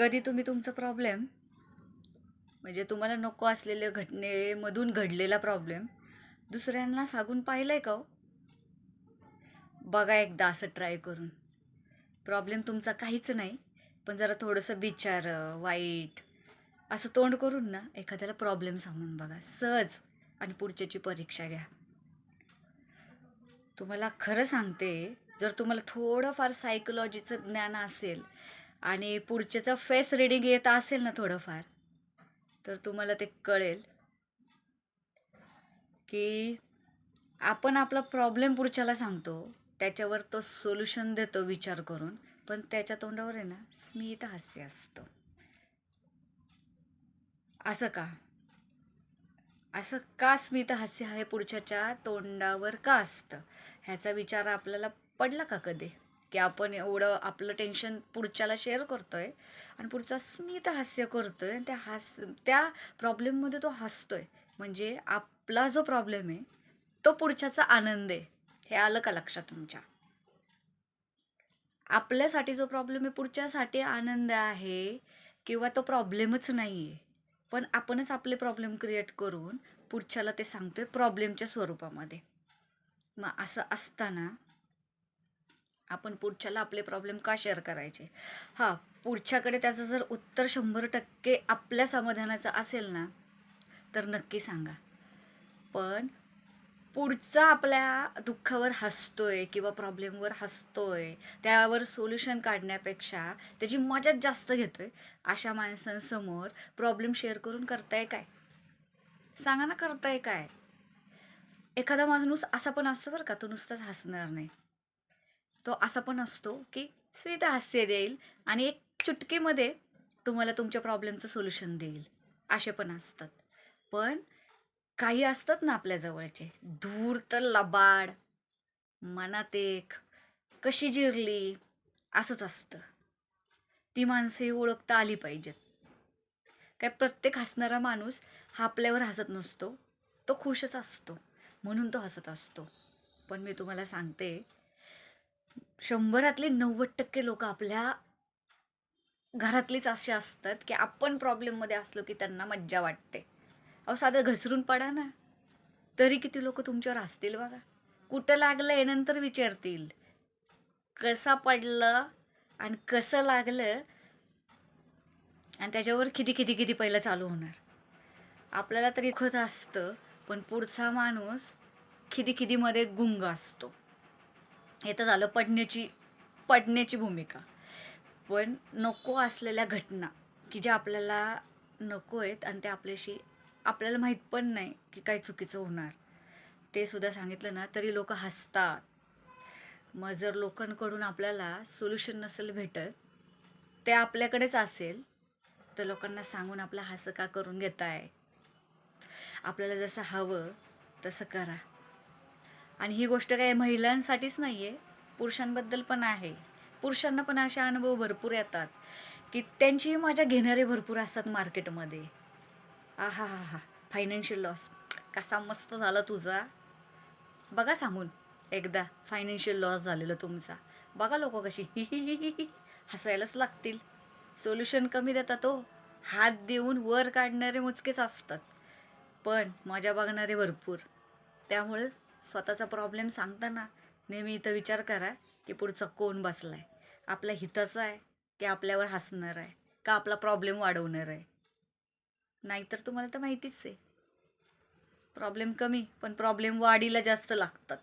कधी तुम्ही तुमचा प्रॉब्लेम म्हणजे तुम्हाला नको असलेल्या घटनेमधून घडलेला प्रॉब्लेम दुसऱ्यांना सांगून पाहिलं आहे का हो? बघा एकदा असं ट्राय करून. प्रॉब्लेम तुमचा काहीच नाही पण जरा थोडंसं विचार वाईट असं तोंड करून ना एखाद्याला प्रॉब्लेम सांगून बघा. सहज आणि पुढच्याची परीक्षा घ्या. तुम्हाला खरं सांगते जर तुम्हाला थोडंफार सायकोलॉजीचं ज्ञान असेल आणि पुढच्याचं फेस रिडिंग येत असेल ना थोडंफार तर तुम्हाला ते कळेल की आपण आपला प्रॉब्लेम पुढच्याला सांगतो त्याच्यावर तो सोल्युशन देतो विचार करून पण त्याच्या तोंडावर आहे ना स्मित हास्य असतं. असं का? असं का स्मित हास्य हे पुढच्याच्या तोंडावर का असतं? ह्याचा विचार आपल्याला पडला का कधी? की आपण एवढं आपलं टेन्शन पुढच्याला शेअर करतो आहे आणि पुढचा स्मित हास्य करतो आहे आणि त्या हास त्या प्रॉब्लेममध्ये तो हसतो आहे म्हणजे आपला जो प्रॉब्लेम आहे तो पुढच्याचा आनंद आहे. हे आलं का लक्षात तुमच्या? आपल्यासाठी जो प्रॉब्लेम आहे पुढच्यासाठी आनंद आहे किंवा तो प्रॉब्लेमच नाही आहे पण आपणच आपले प्रॉब्लेम क्रिएट करून पुढच्याला ते सांगतोय प्रॉब्लेमच्या स्वरूपामध्ये. मग असं असताना आपण पुढच्याला आपले प्रॉब्लेम का शेअर करायचे? हां पुढच्याकडे त्याचं जर उत्तर शंभर टक्के आपल्या समाधानाचं असेल ना तर नक्की सांगा. पण पुढचा आपल्या दुःखावर हसतोय किंवा प्रॉब्लेमवर हसतोय त्यावर सोल्युशन काढण्यापेक्षा त्याची मजाच जास्त घेतोय अशा माणसांसमोर प्रॉब्लेम शेअर करून करताय काय? सांगा ना करताय काय? एखादा माणूस असा पण असतो बरं का तो नुसताच हसणार नाही. तो असा पण असतो की स्मित हास्य देईल आणि एक चुटकीमध्ये तुम्हाला तुमच्या प्रॉब्लेमचं सोल्युशन देईल. असे पण असतात. पण काही असतात ना आपल्या जवळचे. दूर तर लबाड मनात एक कशी जिरली असंच असतं. ती माणसे ओळखता आली पाहिजेत. काय प्रत्येक हसणारा माणूस हा आपल्यावर हसत नसतो तो खुशच असतो. म्हणून तो हसत असतो. पण मी तुम्हाला सांगते शंभरातले नव्वद टक्के लोक आपल्या घरातलीच असे असतात की आपण प्रॉब्लेममध्ये असलो की त्यांना मज्जा वाटते. अहो साधं घसरून पडा ना. तरी किती लोक तुमच्यावर हसतील बघा. कुठं लागलं आहे नंतर विचारतील. कसा पडलं आणि कसं लागलं आणि त्याच्यावर किती किती किती पहिलं चालू होणार. आपल्याला तरी खत असतं पण पुढचा माणूस खिदी खिदीमध्ये गुंग असतो. हे तर झालं पडण्याची पडण्याची भूमिका. पण नको असलेल्या घटना की ज्या आपल्याला नको आहेत आणि त्या आपल्याशी आपल्याला माहीत पण नाही की काय चुकीचं होणार. ते सुद्धा सांगितलं ना तरी लोक हसतात. मग जर लोकांकडून आपल्याला सोल्युशन नसेल भेटत ते आपल्याकडेच असेल तर लोकांना सांगून आपलं हसं का करून घेताय? आपल्याला जसं हवं तसं करा. आणि ही गोष्ट काय महिलांसाठीच नाही आहे पुरुषांबद्दल पण आहे. पुरुषांना पण असे अनुभव भरपूर येतात की त्यांचीही माझ्या घेणारे भरपूर असतात मार्केटमध्ये. आहा हा हा. फायनान्शियल लॉस कसा मस्त झाला तुझा. बघा सांगून एकदा फायनान्शियल लॉस झालेला तुमचा. बघा लोक कशी. हसायलाच लागतील. सोल्युशन कमी देतात तो हात देऊन वर काढणारे मोजकेच असतात. पण मजा बघणारे भरपूर. त्यामुळे स्वतःचा प्रॉब्लेम सांगताना नेहमी इथं विचार करा की पुढचा कोण बसला आहे आपल्या हिताचं आहे की आपल्यावर हसणार आहे? का आपला प्रॉब्लेम वाढवणार आहे? नाहीतर तुम्हाला तर माहितीच आहे. प्रॉब्लेम कमी पण प्रॉब्लेम वाढीला जास्त लागतात.